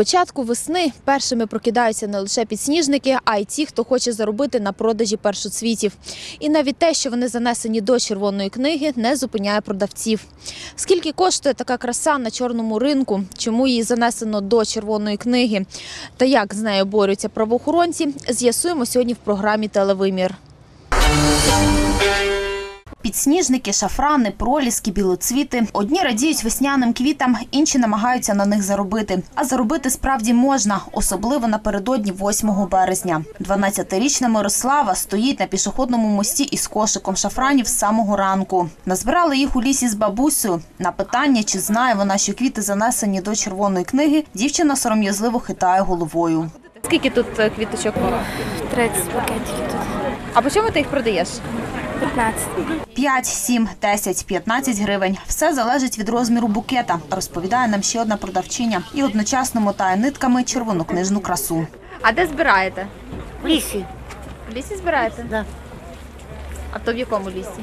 початку весни першими прокидаються не лише підсніжники, а й ті, хто хоче заробити на продажі першоцвітів. І навіть те, що вони занесені до червоної книги, не зупиняє продавців. Скільки коштує така краса на чорному ринку? Чому її занесено до червоної книги? Та як з нею борються правоохоронці? З'ясуємо сьогодні в програмі Телевимір. Підсніжники, шафрани, проліски, білоцвіти. Одні радіють весняним квітам, інші намагаються на них заробити. А заробити справді можна, особливо напередодні 8 березня. 12-річна Мирослава стоїть на пішохідному мості із кошиком шафранів з самого ранку. Назбирали їх у лісі з бабусею. На питання, чи знає вона, що квіти занесені до червоної книги, дівчина сором'язливо хитає головою. Скільки тут е, квіточок? 30 пакетиків тут. А по чому ти їх продаєш? 15. 5, 7, 10, 15 гривень. Все залежить від розміру букета, розповідає нам ще одна продавчиня і одночасно мотає нитками червонокнижну красу. А де збираєте? В лісі, В лісі збираєте? да. А то в якому лісі?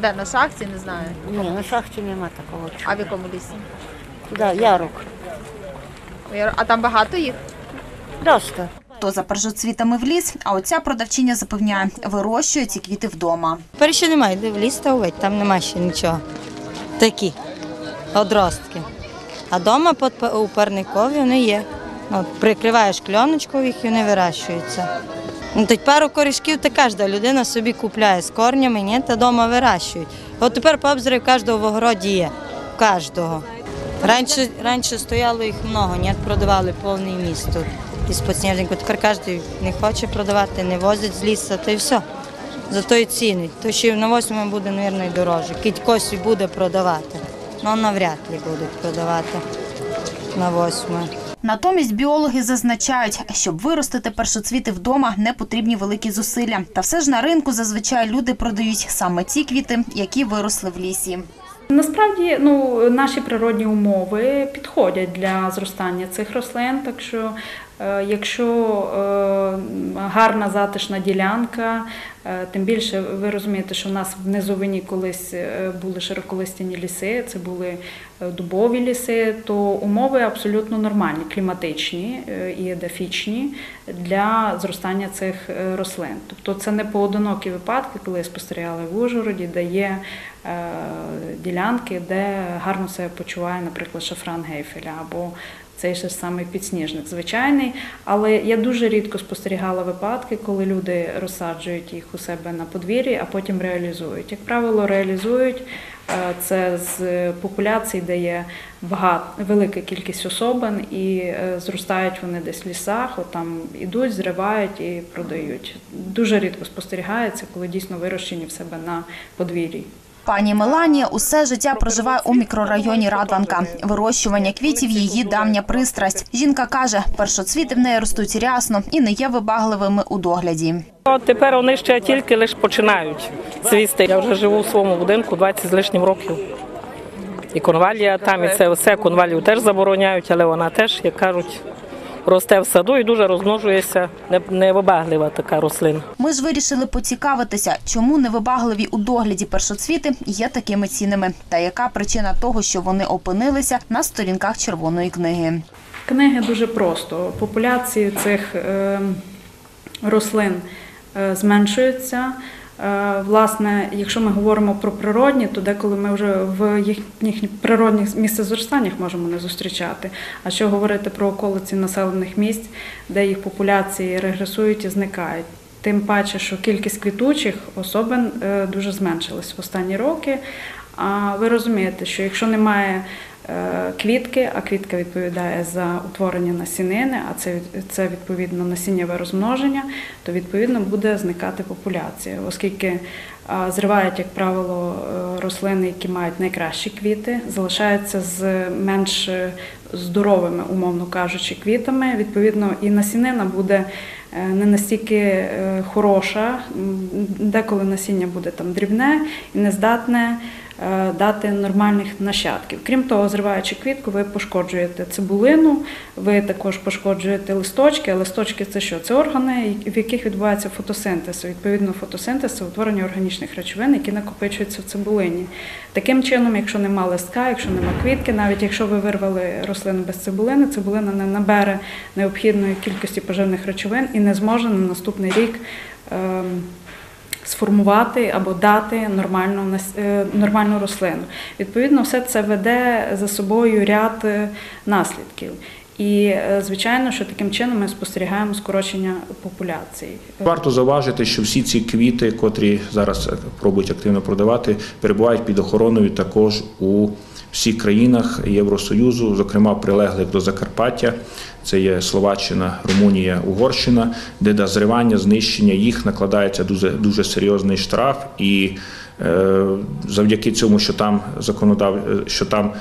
Де на шахті, не знаю. Ні, на шахті нема такого. А в якому лісі? Да, ярок. А там багато їх? Доста. То за першоцвітами в ліс, а оця продавчиня запевняє, вирощує ці квіти вдома. Тепер ще немає, де в ліс та увидь, там немає ще нічого. Такі одростки. А вдома у парникові вони є. От, прикриваєш кльоночкою їх і вони вирощуються. Ну, тут пару корішків та кожна людина собі купляє з корнями, ні, та вдома вирощують. От тепер по обзорі кожного в огороді є. Кожного. Раніше, раніше стояло їх много, ні, продавали повний міст тут із підсніжнику. Тепер кожен не хоче продавати, не возить з лісу, та й все. Зато і цінить. То ще на восьмому буде, мабуть, і дорожче. Кить косі буде продавати. Ну, навряд ли будуть продавати на восьме. Натомість біологи зазначають, щоб виростити першоцвіти вдома, не потрібні великі зусилля. Та все ж на ринку зазвичай люди продають саме ті квіти, які виросли в лісі. Насправді, ну наші природні умови підходять для зростання цих рослин. Так що, якщо е, гарна затишна ділянка, е, тим більше ви розумієте, що в нас в низовині колись е, були широколистяні ліси, це були е, дубові ліси, то умови абсолютно нормальні, кліматичні е, і едафічні для зростання цих е, рослин. Тобто це не поодинокі випадки, коли спостерігали в Ужгороді, де є е, ділянки, де гарно себе почуває, наприклад, шафран гейфеля або цей же самий підсніжник звичайний. Але я дуже рідко спостерігала випадки, коли люди розсаджують їх у себе на подвір'ї, а потім реалізують. Як правило, реалізують е, це з популяцій, де є багато велика кількість особин, і е, зростають вони десь в лісах, от там ідуть, зривають і продають. Дуже рідко спостерігається, коли дійсно вирощені в себе на подвір'ї. Пані Меланія усе життя проживає у мікрорайоні Радванка. Вирощування квітів – її давня пристрасть. Жінка каже, першоцвіти в неї ростуть рясно і не є вибагливими у догляді. Тепер вони ще тільки лише починають цвісти. Я вже живу у своєму будинку 20 з лишнім років. І конвалія там, і це все конвалію теж забороняють, але вона теж, як кажуть, росте в саду і дуже розмножується. Невибаглива така рослина. Ми ж вирішили поцікавитися, чому невибагливі у догляді першоцвіти є такими цінними, та яка причина того, що вони опинилися на сторінках червоної книги. Книги дуже просто. Популяції цих е, рослин е, зменшуються. Е, Власне, якщо ми говоримо про природні, то деколи ми вже в їхніх природних місцезростаннях можемо не зустрічати. А що говорити про околиці населених місць, де їх популяції регресують і зникають. Тим паче, що кількість квітучих особин е, дуже зменшилась в останні роки. А ви розумієте, що якщо немає квітки, а квітка відповідає за утворення насінини, а це, це відповідно насіннєве розмноження, то відповідно буде зникати популяція, оскільки зривають, як правило, е, рослини, які мають найкращі квіти, залишаються з менш е, здоровими, умовно кажучи, квітами. Відповідно, і насінина буде е, не настільки е, хороша, деколи насіння буде там дрібне і нездатне е, дати нормальних нащадків. Крім того, зриваючи квітку, ви пошкоджуєте цибулину, ви також пошкоджуєте листочки. А листочки це що? Це органи, в яких відбувається фотосинтез. Відповідно, фотосинтез це утворення органічних речовин, які накопичуються в цибулині. Таким чином, якщо нема листка, якщо нема квітки, навіть якщо ви вирвали рослину без цибулини, цибулина не набере необхідної кількості поживних речовин і не зможе на наступний рік. Сформувати або дати нормальну, е, нормальну рослину. Відповідно, все це веде за собою ряд е, наслідків. І, е, звичайно, що таким чином ми спостерігаємо скорочення популяції. Варто зауважити, що всі ці квіти, котрі зараз пробують активно продавати, перебувають під охороною також у всіх країнах Євросоюзу, зокрема прилеглих до Закарпаття. Це є Словаччина, Румунія, Угорщина, де до зривання, знищення їх накладається дуже, дуже серйозний штраф. І е, завдяки цьому, що там законодав, е, що там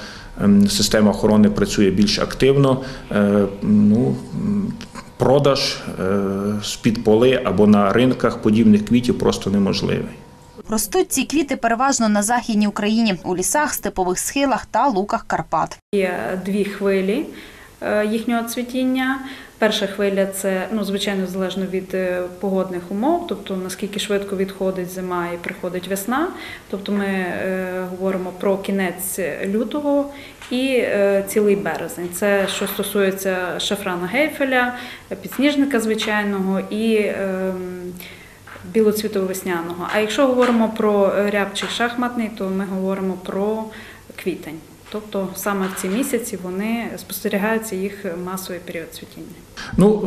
система охорони працює більш активно, е, ну, продаж е, з-під поли або на ринках подібних квітів просто неможливий. Ростуть ці квіти переважно на західній Україні у лісах, степових схилах та луках Карпат. Є дві хвилі е, їхнього цвітіння. Перша хвиля це ну звичайно залежно від е, погодних умов, тобто наскільки швидко відходить зима і приходить весна. Тобто ми е, говоримо про кінець лютого і е, цілий березень. Це що стосується шафрана гейфеля, підсніжника звичайного і ем, білоцвітого весняного. А якщо говоримо про рябчий шахматний, то ми говоримо про квітень. Тобто саме в ці місяці вони спостерігається їх масовий період цвітіння. Ну,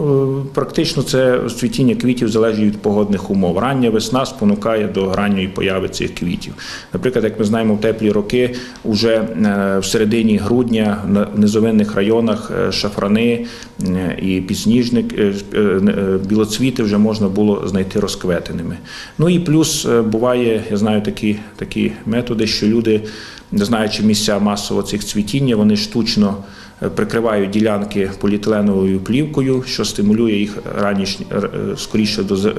е, практично це цвітіння квітів залежить від погодних умов. Рання весна спонукає до ранньої появи цих квітів. Наприклад, як ми знаємо, в теплі роки вже е, в середині грудня на низовинних районах е, шафрани і підсніжник, білоцвіти вже можна було знайти розкветеними. Ну і плюс буває, я знаю такі, такі методи, що люди, не знаючи місця масового цих цвітіння, вони штучно е, прикривають ділянки поліетиленовою плівкою, що стимулює їх раніше, скоріше до е,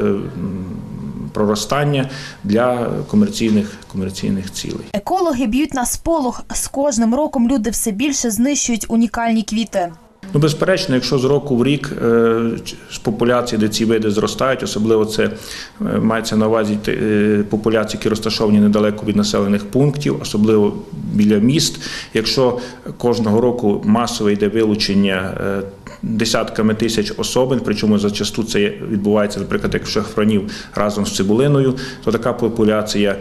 проростання для комерційних, комерційних цілей. Екологи б'ють на сполох. З кожним роком люди все більше знищують унікальні квіти. Ну, безперечно, якщо з року в рік е, з популяції, де ці види зростають, особливо це е, мається на увазі е, популяції, які розташовані недалеко від населених пунктів, особливо біля міст. Якщо кожного року масове йде вилучення десятками тисяч особин, причому зачасту це відбувається, наприклад, як в шахранів разом з цибулиною, то така популяція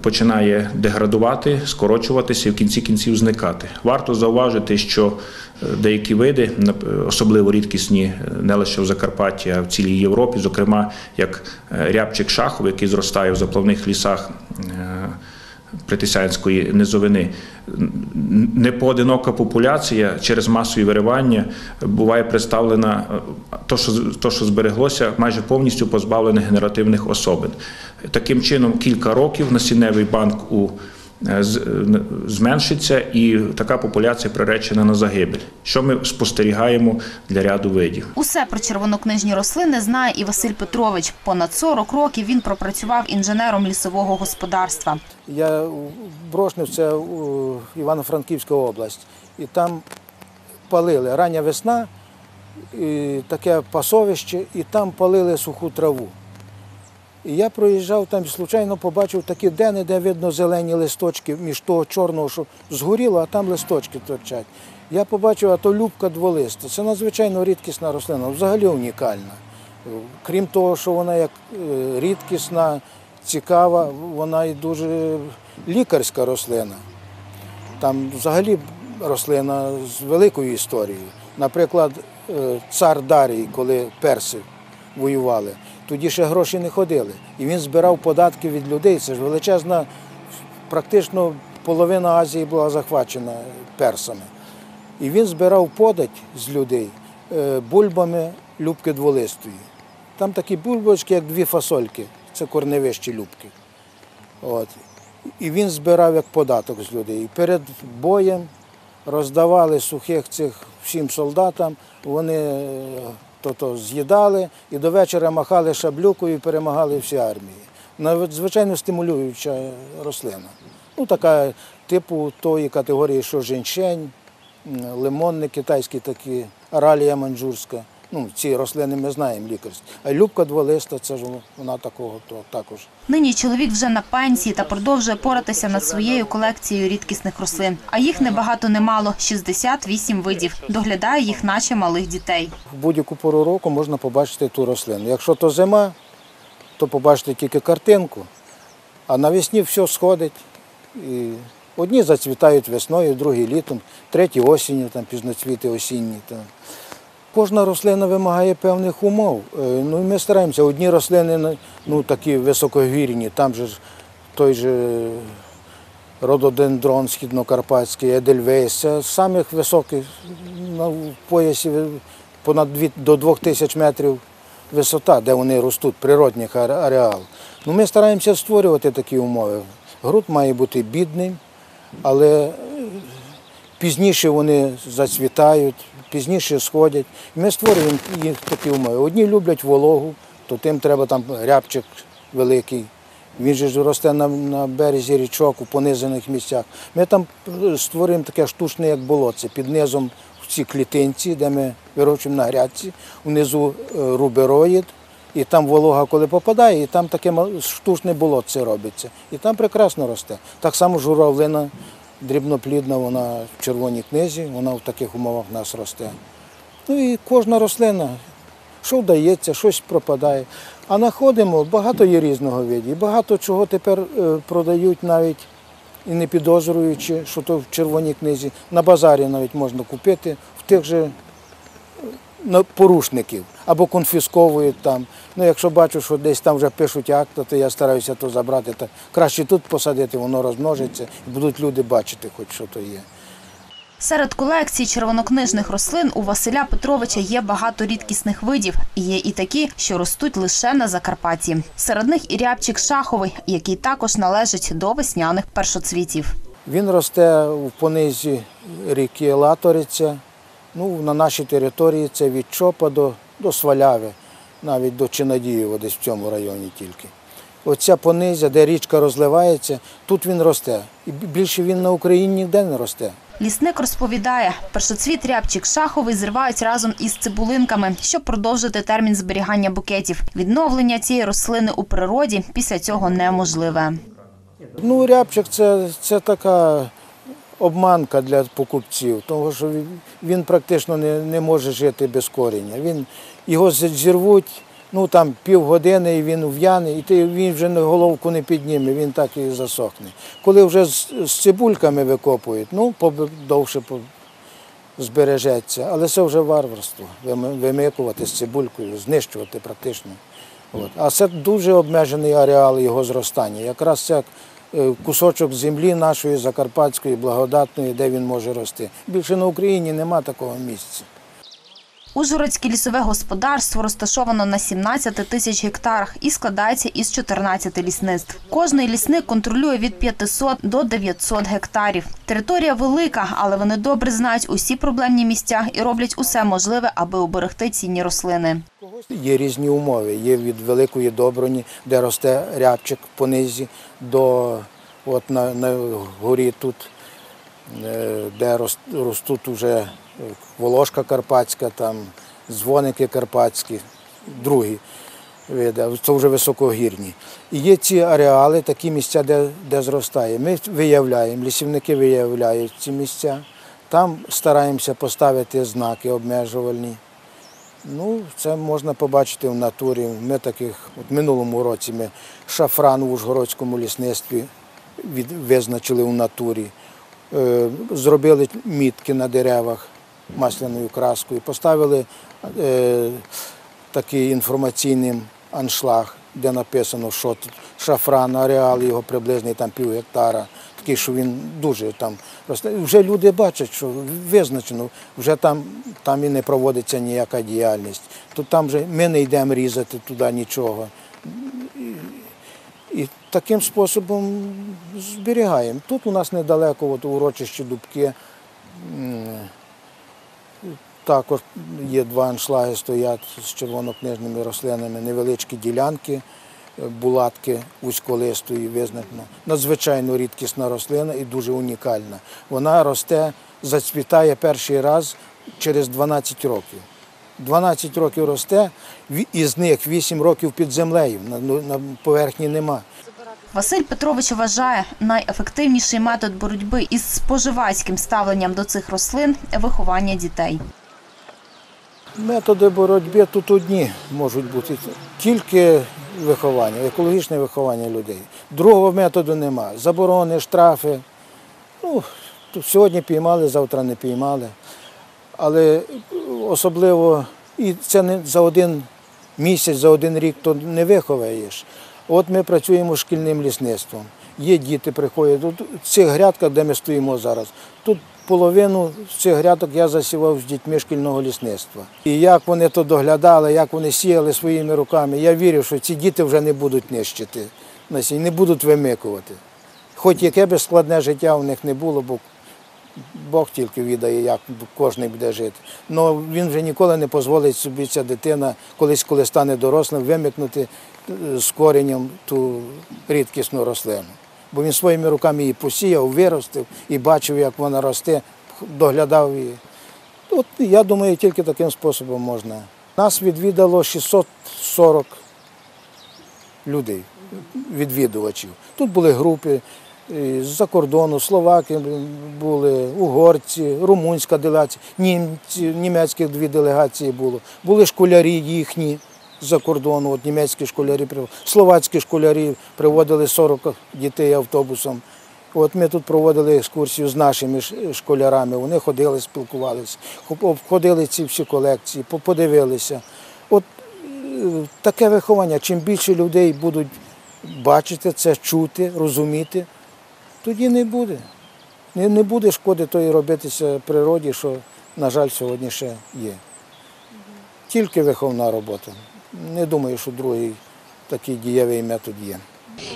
починає деградувати, скорочуватися і в кінці кінців зникати. Варто зауважити, що деякі види, особливо рідкісні е, не лише в Закарпатті, а в цілій Європі, зокрема як е, рябчик шаховий, який зростає в заплавних лісах. е, Притисянської низовини непоодинока популяція через масові виривання буває представлена то, що то, що збереглося, майже повністю позбавлене генеративних особин. Таким чином, кілька років насінневий банк у зменшиться, і така популяція приречена на загибель, що ми спостерігаємо для ряду видів. Усе про червонокнижні рослини знає і Василь Петрович. Понад 40 років він пропрацював інженером лісового господарства. Я в Брошнив, це у, Івано-Франківська область. І там палили рання весна, і таке пасовище, і там палили суху траву. І я проїжджав там і случайно побачив такі дени, де видно зелені листочки між того чорного, що згоріло, а там листочки торчать. Я побачив, а то любка дволиста. Це надзвичайно рідкісна рослина, взагалі унікальна. Крім того, що вона як е, рідкісна, цікава, вона і дуже лікарська рослина. Там взагалі рослина з великою історією. Наприклад, е, цар Дарій, коли перси воювали, тоді ще гроші не ходили. І він збирав податки від людей. Це ж величезна, практично половина Азії була захвачена персами. І він збирав подать з людей е, бульбами любки дволистої. Там такі бульбочки, як дві фасольки, це корневищі любки. От. І він збирав як податок з людей. І перед боєм роздавали сухих цих всім солдатам, вони то-то з'їдали і до вечора махали шаблюкою і перемагали всі армії. надзвичайно стимулююча рослина. Ну, така типу тої категорії, що женьшень, лимонник китайський такі, аралія манджурська. Ну, ці рослини ми знаємо лікарські. А любка дволиста, це ж вона такого то також. Нині чоловік вже на пенсії та продовжує поратися над своєю колекцією рідкісних рослин. А їх небагато немало – 68 видів. Доглядає їх наче малих дітей. В будь-яку пору року можна побачити ту рослину. Якщо то зима, то побачите тільки картинку, а навесні все сходить. І одні зацвітають весною, другі літом, треті осінню, там пізноцвіти осінні. Там. Кожна рослина вимагає певних умов. Е, Ну, ми стараємося. Одні рослини ну, такі високогірні, там же той же рододендрон східнокарпатський, едельвейс, самих високих на в поясі понад дві- до 2000 метрів висота, де вони ростуть, природних аре- ареал. Ну, ми стараємося створювати такі умови. Груд має бути бідним, але е, пізніше вони зацвітають, пізніше сходять. Ми створюємо їх такі умови. Одні люблять вологу, то тим треба там рябчик великий. Він же ж росте на, на березі річок, у понизених місцях. Ми там створюємо таке штучне, як болотце, під низом в цій клітинці, де ми вирощуємо на грядці, внизу е, рубероїд, і там волога, коли попадає, і там таке штучне болотце робиться. І там прекрасно росте. Так само журавлина дрібноплідна, вона в червоній книзі, вона в таких умовах в нас росте. Ну і кожна рослина, що вдається, щось пропадає. А знаходимо, багато є різного виду. Багато чого тепер е, продають навіть і не підозрюючи, що то в червоній книзі. На базарі навіть можна купити в тих же порушників або конфісковують там. Ну, якщо бачу, що десь там вже пишуть акт, то я стараюся то забрати. Та краще тут посадити, воно розмножиться, і будуть люди бачити, хоч що то є. Серед колекцій червонокнижних рослин у Василя Петровича є багато рідкісних видів. Є і такі, що ростуть лише на Закарпатті. Серед них і рябчик шаховий, який також належить до весняних першоцвітів. Він росте в понизі ріки Латориця. Ну, на нашій території це від Чопа до, до Сваляви, навіть до Чинадієва, десь в цьому районі тільки. Оця понизя, де річка розливається, тут він росте. І більше він на Україні ніде не росте. Лісник розповідає, першоцвіт рябчик шаховий зривають разом із цибулинками, щоб продовжити термін зберігання букетів. Відновлення цієї рослини у природі після цього неможливе. Ну, рябчик це, це така обманка для покупців, тому що він, практично не, не може жити без коріння. Він, його зірвуть, ну там півгодини і він в'яне, і ти, він вже головку не підніме, він так і засохне. Коли вже з, з цибульками викопують, ну, довше збережеться, але це вже варварство, вимикувати з цибулькою, знищувати практично. От. А це дуже обмежений ареал його зростання. Якраз е, кусочок землі нашої закарпатської, благодатної, де він може рости. Більше на Україні нема такого місця. Ужгородське лісове господарство розташовано на 17 тисяч гектарах і складається із 14 лісництв. Кожний лісник контролює від 500 до 900 гектарів. Територія велика, але вони добре знають усі проблемні місця і роблять усе можливе, аби уберегти цінні рослини. Є різні умови. Є від великої доброні, де росте рябчик по низі, до от на, на горі тут, е, де рос- ростуть уже волошка карпатська, там дзвоники карпатські, другі види, це вже високогірні. І є ці ареали, такі місця, де, де зростає. Ми виявляємо, лісівники виявляють ці місця. Там стараємося поставити знаки обмежувальні. Ну, це можна побачити в натурі. Ми таких, от минулому році ми шафран в Ужгородському лісництві від, визначили в натурі. Е, зробили мітки на деревах масляною краскою, поставили е, такий інформаційний аншлаг, де написано, що тут шафран, ареал його приблизний там пів гектара. Такий, що він дуже там росте. Вже люди бачать, що визначено, вже там, там і не проводиться ніяка діяльність. То там вже ми не йдемо різати туди нічого. І, і таким способом зберігаємо. Тут у нас недалеко, от, у урочищі Дубки, також є два аншлаги стоять з червонокнижними рослинами, невеличкі ділянки. булатки вузьколистої визначено. Надзвичайно рідкісна рослина і дуже унікальна. Вона росте, зацвітає перший раз через 12 років. 12 років росте, із них 8 років під землею, ну, на поверхні нема. Василь Петрович вважає, найефективніший метод боротьби із споживацьким ставленням до цих рослин виховання дітей. Методи боротьби тут одні можуть бути тільки виховання, екологічне виховання людей. Другого методу нема. Заборони, штрафи. Ну, тут сьогодні піймали, завтра не піймали. Але особливо і це не за один місяць, за один рік то не виховаєш. От ми працюємо шкільним лісництвом. Є діти приходять. В цих грядках, де ми стоїмо зараз, тут половину цих грядок я засівав з дітьми шкільного лісництва. І як вони то доглядали, як вони сіяли своїми руками, я вірю, що ці діти вже не будуть нищити не будуть вимикувати. Хоч яке би складне життя у них не було, бо Бог тільки відає, як кожен буде жити. Але він вже ніколи не дозволить собі ця дитина, колись, коли стане дорослим, вимикнути е, з коренем ту рідкісну рослину. Бо він своїми руками її посіяв, виростив і бачив, як вона росте, доглядав її. От я думаю, тільки таким способом можна. Нас відвідало 640 людей, відвідувачів. Тут були групи з-за кордону, словаки були, угорці, румунська делегація, німці, німецьких дві делегації було. Були школярі їхні з-за кордону, от німецькі школярі, словацькі школярі приводили 40 дітей автобусом. От ми тут проводили екскурсію з нашими школярами. Вони ходили, спілкувалися, обходили ці всі колекції, подивилися. От е, таке виховання. Чим більше людей будуть бачити це, чути, розуміти, тоді не буде. Не, не буде шкоди тої робитися природі, що, на жаль, сьогодні ще є. Тільки виховна робота. Не думаю, що другий такий дієвий метод є.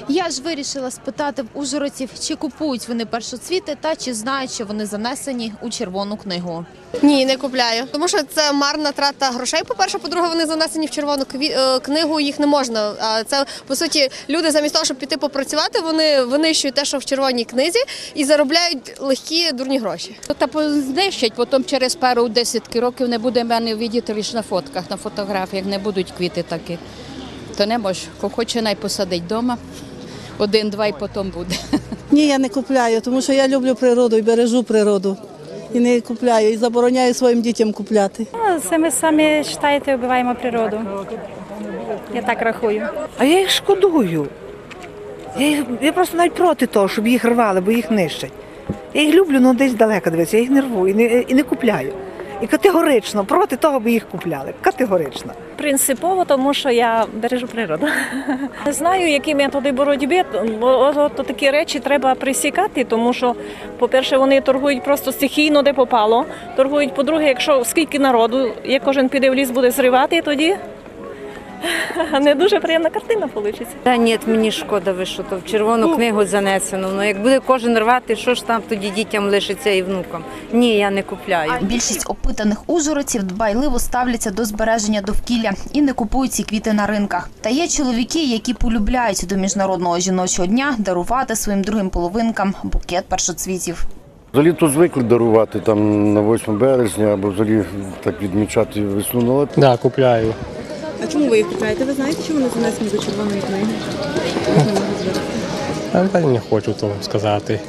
Я ж вирішила спитати в ужгородців, чи купують вони першоцвіти та чи знають, що вони занесені у червону книгу. Ні, не купляю. Тому що це марна трата грошей. По-перше, по-друге, вони занесені в червону кві- е, книгу, їх не можна. А це по суті люди замість того, щоб піти попрацювати, вони винищують те, що в червоній книзі, і заробляють легкі дурні гроші. Та знищать, потім через пару десятки років не буде мене видіти лише на фотках, на фотографіях, не будуть квіти такі. То не може, хто хоче най посадить вдома. Один-два і потім буде. Ні, я не купляю, тому що я люблю природу і бережу природу. І не купляю, і забороняю своїм дітям купляти. Це ми самі вважаєте, вбиваємо природу. Я так рахую. А я їх шкодую. Я, їх, я просто навіть проти того, щоб їх рвали, бо їх нищать. Я їх люблю, але десь далеко дивитися, я їх не рву і не, і не купляю. І категорично проти того, аби їх купляли. Категорично. Принципово, тому що я бережу природу. Не знаю, які методи боротьби. бо такі речі треба присікати, тому що, по-перше, вони торгують просто стихійно, де попало. Торгують, по-друге, якщо скільки народу, як кожен піде в ліс, буде зривати, тоді не дуже приємна картина вийде. Та ні, мені шкода, ви що то в червону книгу занесено. Ну як буде кожен рвати, що ж там тоді дітям лишиться і внукам? Ні, я не купляю. Більшість опитаних ужгородців дбайливо ставляться до збереження довкілля і не купують ці квіти на ринках. Та є чоловіки, які полюбляють до міжнародного жіночого дня дарувати своїм другим половинкам букет першоцвітів. Взагалі то звикли дарувати там на 8 березня або взагалі так відмічати весну. Ну, але Так, купляю. А чому ви їх купляєте? Ви знаєте, що вони занесені до червоної книги? Я не хочу того сказати.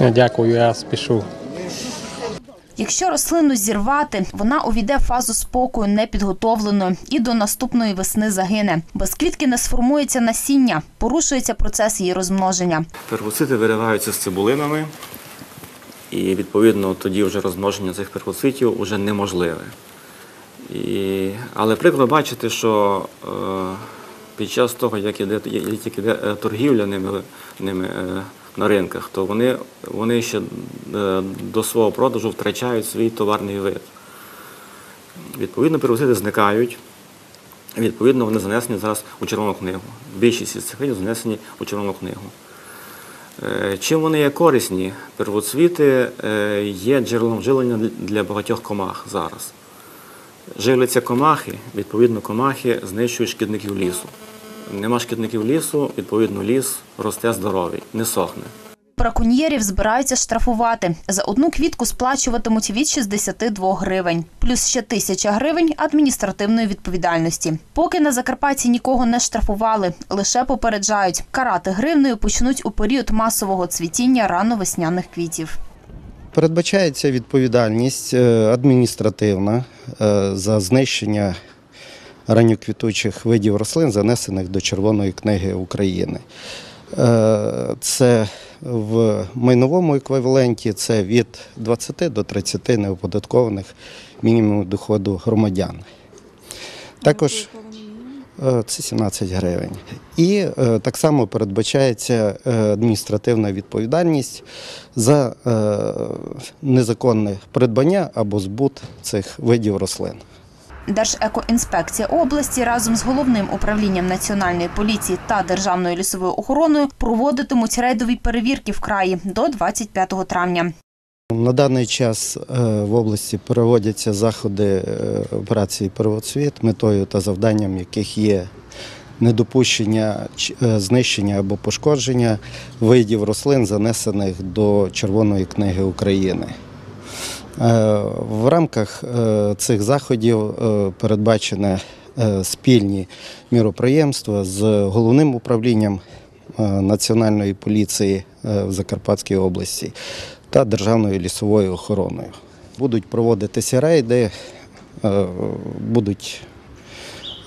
Я Дякую, я спішу. Якщо рослину зірвати, вона увійде в фазу спокою непідготовленою і до наступної весни загине. Без квітки не сформується насіння, порушується процес її розмноження. Первоцити вириваються з цибулинами, і відповідно тоді вже розмноження цих первоцитів вже неможливе. І, але прикро бачити, що е, під час того, як іде, як іде е, торгівля ними, ними е, на ринках, то вони, вони ще е, до свого продажу втрачають свій товарний вид. Відповідно, первоцити зникають. Відповідно, вони занесені зараз у червону книгу. Більшість із цих видів занесені у червону книгу. Е, Чим вони є корисні? Первоцвіти е, є джерелом живлення для багатьох комах зараз. Живляться комахи, відповідно, комахи знищують шкідників лісу. Нема шкідників лісу, відповідно, ліс росте здоровий, не сохне. Браконьєрів збираються штрафувати. За одну квітку сплачуватимуть від 62 гривень. Плюс ще тисяча гривень адміністративної відповідальності. Поки на Закарпатті нікого не штрафували, лише попереджають. Карати гривнею почнуть у період масового цвітіння рано-весняних квітів. Передбачається відповідальність е, адміністративна е, за знищення ранньоквітучих видів рослин, занесених до Червоної книги України. Е, Це в майновому еквіваленті це від 20 до 30 неоподаткованих мінімумів доходу громадян. Також це 17 гривень. І е, так само передбачається е, адміністративна відповідальність за е, незаконне придбання або збут цих видів рослин. Держекоінспекція області разом з головним управлінням національної поліції та державною лісовою охороною проводитимуть рейдові перевірки в краї до 25 травня. На даний час е, в області проводяться заходи е, операції Первоцвіт, метою та завданням яких є недопущення е, знищення або пошкодження видів рослин, занесених до Червоної книги України. В рамках цих заходів передбачені спільні міроприємства з головним управлінням Національної поліції в Закарпатській області та Державною лісовою охороною. Будуть проводитися рейди, е, будуть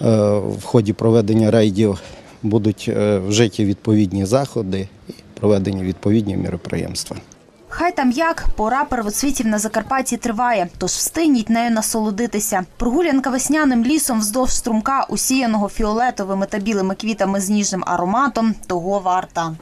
е, в ході проведення рейдів будуть е, вжиті відповідні заходи і проведені відповідні міроприємства. Хай там як пора первоцвітів на Закарпатті триває, тож встигніть нею насолодитися. Прогулянка весняним лісом вздовж струмка, усіяного фіолетовими та білими квітами з ніжним ароматом, того варта.